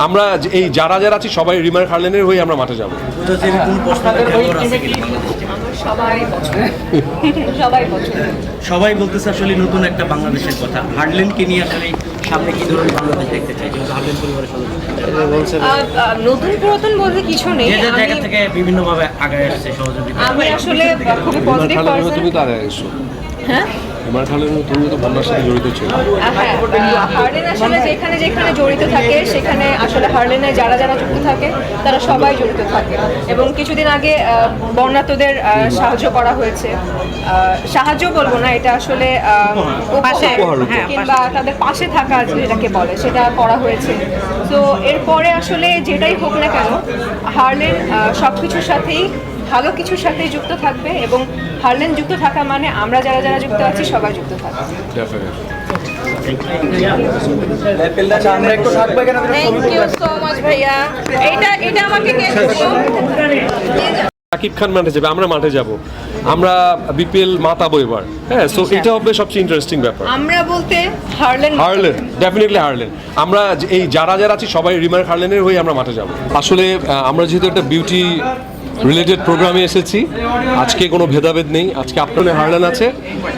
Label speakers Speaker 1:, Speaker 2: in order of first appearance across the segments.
Speaker 1: আমরা যে- এই যারা যারা আছি সবাই রিমার খার্লেনের হয়ে আমরা মাঠে যাব?
Speaker 2: সবাই
Speaker 3: বলতেছে আসলে নতুন একটা বাংলাদেশের কথা। হার্ডল্যান্ডকে নিয়ে আসলে সামনে কি ধরনের বাংলাদেশ দেখতে চাই যেহেতু হার্ডল্যান্ড পরিবারের সদস্য।
Speaker 2: নতুন পুরাতন বলতে কিছু নেই।
Speaker 3: জায়গা
Speaker 2: আমি-
Speaker 3: থেকে বিভিন্নভাবে আগে আসছে সহযোগিতা।
Speaker 2: আমি আসলে খুবই পজিটিভ পারসন
Speaker 1: তুমি তো আগে এসো?
Speaker 2: হ্যাঁ
Speaker 1: রিমার খার্লেনের তুমি তো বন্যার সাথে জড়িত ছিল।
Speaker 2: হ্যাঁ হার্লেন আসলে যেখানে যেখানে জড়িত থাকে সেখানে আসলে হার্লেনে যারা যারা যুক্ত থাকে তারা সবাই জড়িত থাকে। এবং কিছুদিন আগে আহ, সাহায্য করা হয়েছে। সাহায্য বলব না এটা আসলে
Speaker 4: পাশে, হ্যাঁ,
Speaker 2: কিংবা তাদের পাশে থাকা যেটাকে বলে সেটা করা হয়েছে। তো এরপরে আসলে যেটাই হোক না কেন হার্লেন সব কিছুর সাথেই ভালো কিছুর সাথেই যুক্ত থাকবে এবং হার্লেন যুক্ত থাকা মানে আমরা যারা যারা যুক্ত আছি সবাই যুক্ত থাকবে?
Speaker 1: সাকিব খান মাঠে যাবে আমরা মাঠে যাব। আমরা বিপিএল মাতাবো এবার। হ্যাঁ সো এটা হবে সবচেয়ে ইন্টারেস্টিং ব্যাপার।
Speaker 2: আমরা বলতে হার্লেন
Speaker 1: হার্লেন ডেফিনেটলি হার্লেন। আমরা এই যারা যারা আছি সবাই রিমার হার্লেনের হয়ে আমরা মাঠে যাব। আসলে আমরা যেহেতু একটা বিউটি রিলেটেড প্রোগ্রামে এসেছি। আজকে কোনো ভেদাভেদ নেই। আজকে আপনার হার্লেন আছে।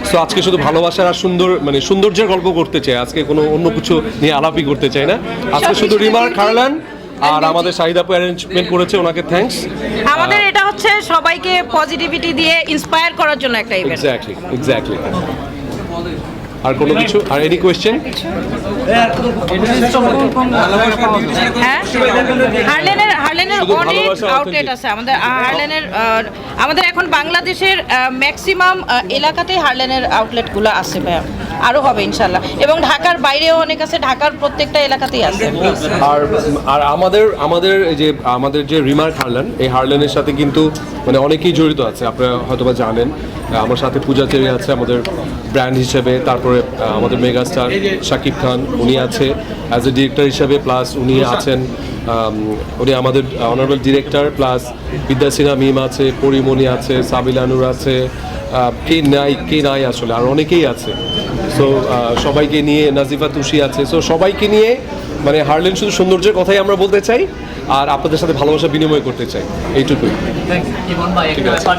Speaker 1: সো আজকে শুধু ভালোবাসার আর সুন্দর মানে সৌন্দর্যের গল্প করতে চাই। আজকে কোনো অন্য কিছু নিয়ে আলাপই করতে চাই না। আজকে শুধু রিমার হার্লেন আর আমাদের শাহিদা অ্যারেঞ্জমেন্ট করেছে ওনাকে থ্যাঙ্কস
Speaker 4: আমাদের এটা হচ্ছে সবাইকে পজিটিভিটি দিয়ে ইন্সপায়ার করার জন্য একটা ইভেন্ট
Speaker 1: এক্স্যাক্টলি এক্স্যাক্টলি আর কোনো কিছু? আর এনি কোয়েশ্চেন
Speaker 4: হ্যাঁ? হার্লেনের হার্লেনের অনেক আউটলেট আছে। আমাদের হার্লেনের আমাদের এখন বাংলাদেশের ম্যাক্সিমাম এলাকাতেই হার্লেনের আউটলেটগুলো আছে ভাইয়া। আরও হবে ইনশাল্লাহ এবং ঢাকার বাইরেও অনেক আছে। ঢাকার প্রত্যেকটা এলাকাতেই আছে।
Speaker 1: আর আর আমাদের আমাদের এই যে আমাদের যে রিমার্ক হারলেন এই হারলেনের সাথে কিন্তু মানে অনেকেই জড়িত আছে। আপনারা হয়তোবা জানেন। আমার সাথে পূজা চেরি আছে আমাদের ব্র্যান্ড হিসেবে। তারপরে আহ, আমাদের মেগাস্টার শাকিব খান উনি আছে অ্যাজ এ ডিরেক্টর হিসেবে প্লাস উনি আছেন উনি আমাদের অনারেবল ডিরেক্টর প্লাস বিদ্যা সিনহা মিম আছে পরিমণি আছে সাবিলানুর আছে কে নাই কে নাই আসলে আর অনেকেই আছে। সো সবাইকে নিয়ে নাজিফা তুষি আছে। সো সবাইকে নিয়ে মানে হারলেন শুধু সৌন্দর্যের কথাই আমরা বলতে চাই আর আপনাদের সাথে ভালোবাসা বিনিময় করতে চাই এইটুকুই।
Speaker 5: একটা ব্যাপার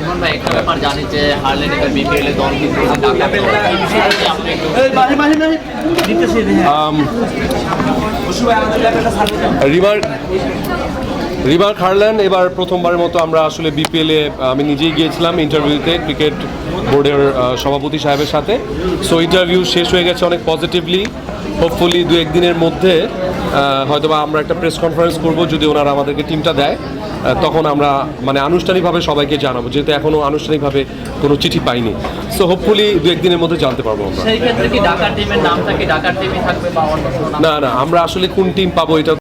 Speaker 5: ইমন ভাই একটা ব্যাপার জানি যে হারলেন এবার বিপিএল এ দল কিন্তু
Speaker 1: প্রথমবারের মতো আমরা আসলে বিপিএলে আমি নিজেই গিয়েছিলাম ইন্টারভিউতে ক্রিকেট বোর্ডের সভাপতি সাহেবের সাথে। সো ইন্টারভিউ শেষ হয়ে গেছে অনেক পজিটিভলি হোপফুলি দু একদিনের মধ্যে হয়তোবা আমরা একটা প্রেস কনফারেন্স করব যদি ওনারা আমাদেরকে টিমটা দেয় তখন আমরা মানে আনুষ্ঠানিকভাবে সবাইকে জানাব যেহেতু এখনও আনুষ্ঠানিকভাবে কোনো চিঠি পাইনি। সো হোপফুলি দু একদিনের মধ্যে জানতে পারব আমরা। না না আমরা আসলে কোন টিম পাবো এটা